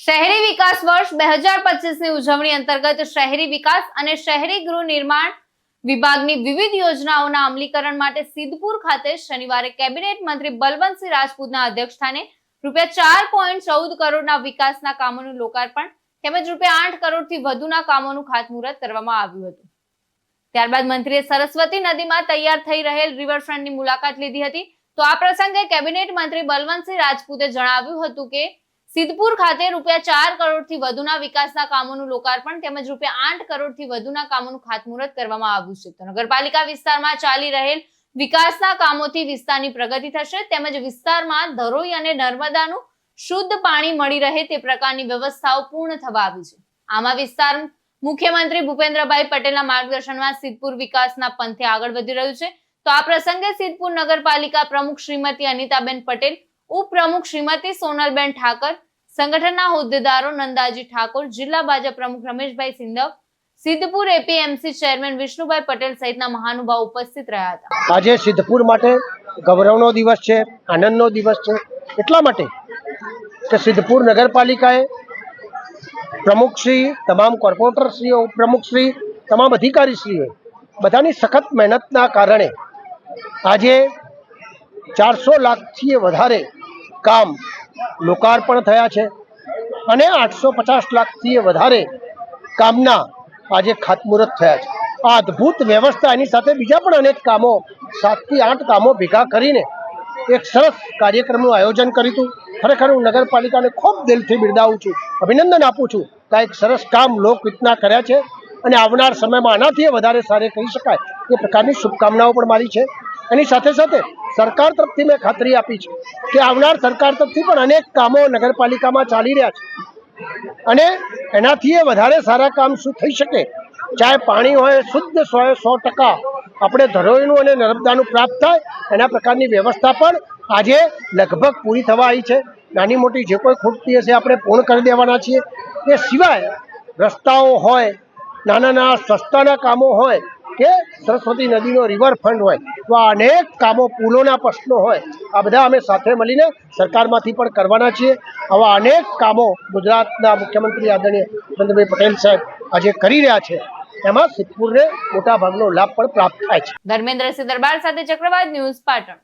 શહેરી વિકાસ વર્ષ બે હજાર પચીસની ઉજવણી અંતર્ગત શહેરી વિકાસ અને શહેરી ગૃહ નિર્માણ વિભાગની વિવિધ યોજનાઓના અમલીકરણ માટે સિદ્ધપુર ખાતે શનિવારે કેબિનેટ મંત્રી બલવંતસિંહ રાજપૂતના અધ્યક્ષસ્થાને રૂપિયા ચાર પોઈન્ટ ચૌદ કરોડના વિકાસના કામોનું લોકાર્પણ તેમજ રૂપિયા આઠ કરોડથી વધુના કામોનું ખાતમુહૂર્ત કરવામાં આવ્યું હતું. ત્યારબાદ મંત્રીએ સરસ્વતી નદીમાં તૈયાર થઈ રહેલ રિવરફ્રન્ટની મુલાકાત લીધી હતી. તો આ પ્રસંગે કેબિનેટ મંત્રી બલવંતસિંહ રાજપૂતે જણાવ્યું હતું કે સિદ્ધપુર ખાતે રૂપિયા ચાર કરોડથી વધુના વિકાસના કામોનું લોકાર્પણ તેમજ રૂપિયા આઠ કરોડથી વધુના કામોનું ખાતમુહૂર્ત કરવામાં આવ્યું છે. તો નગરપાલિકા વિસ્તારમાં ચાલી રહેલ વિકાસના કામોથી વિસ્તારની પ્રગતિ થશે તેમજ વિસ્તારમાં ધરોઈ અને નર્મદાનું શુદ્ધ પાણી મળી રહે તે પ્રકારની વ્યવસ્થાઓ પૂર્ણ થવા આવી છે. આમાં વિસ્તાર મુખ્યમંત્રી ભૂપેન્દ્રભાઈ પટેલના માર્ગદર્શનમાં સિદ્ધપુર વિકાસના પંથે આગળ વધી રહ્યું છે. તો આ પ્રસંગે સિદ્ધપુર નગરપાલિકા પ્રમુખ શ્રીમતી અનિતાબેન પટેલ ઉપપ્રમુખ શ્રીમતી સોનલબેન ઠાકર, સંગઠનના હોદ્દેદારો નંદાજી ઠાકોર, જિલ્લા ભાજપ પ્રમુખ રમેશભાઈ સિંધવ, સિદ્ધપુર એપીએમસી ચેરમેન વિષ્ણુભાઈ પટેલ સહિતના મહાનુભાવ ઉપસ્થિત રહ્યા હતા. આજે સિદ્ધપુર માટે ગૌરવનો દિવસ છે, આનંદનો દિવસ છે. એટલા માટે કે સિદ્ધપુર નગરપાલિકાએ પ્રમુખશ્રી તમામ કોર્પોરેટરશ્રીઓ ઉપપ્રમુખશ્રી તમામ અધિકારીશ્રીઓ બધાની સખત મહેનતના કારણે આજે ચારસો લાખથી વધારે કામ લોકાર્પણ થયા છે અને આઠસો પચાસ લાખથી વધારે કામના આજે ખાતમુહૂર્ત થયા છે. આ અદ્ભુત વ્યવસ્થા એની સાથે બીજા પણ અનેક કામો, સાતથી આઠ કામો ભેગા કરીને એક સરસ કાર્યક્રમનું આયોજન કર્યું હતું. ખરેખર હું નગરપાલિકાને ખૂબ દિલથી બિરદાવું છું, અભિનંદન આપું છું કે એક સરસ કામ લોકહિતના કર્યા છે અને આવનાર સમયમાં આનાથી વધારે સારે કહી શકાય એ પ્રકારની શુભકામનાઓ પણ મારી છે. એની સાથે સાથે સરકાર તરફથી મેં ખાતરી આપી છે કે આવનાર સરકાર તરફથી પણ અનેક કામો નગરપાલિકામાં ચાલી રહ્યા છે. અને એનાથી એ વધારે સારા કામ શું થઈ શકે? ચાહે પાણી હોય, શુદ્ધ સો સો ટકા આપણે ધરોઈનું અને નર્મદાનું પ્રાપ્ત થાય, એના પ્રકારની વ્યવસ્થા પણ આજે લગભગ પૂરી થવા આવી છે. નાની મોટી જે કોઈ ખૂટતી હશે આપણે પૂર્ણ કરી દેવાના છીએ. એ સિવાય રસ્તાઓ હોય નાના નાના સસ્તાના કામો હોય કે સરસ્વતી નદીનો રિવરફ્રન્ટ હોય, તો આ અનેક કામો પુલોના પ્રશ્નો હોય. આ બધા અમે સાથે મળીને સરકારમાંથી પણ કરવાના છીએ. આવા અનેક કામો ગુજરાતના મુખ્યમંત્રી આદરણીય ચંદ્રભાઈ પટેલ સાહેબ આજે કરી રહ્યા છે. એમાં સિદ્ધપુરને મોટા ભાગનો લાભ પણ પ્રાપ્ત થાય છે. ધર્મેન્દ્રસિંહ દરબાર સાથે ચક્રવાત ન્યૂઝ પાટણ.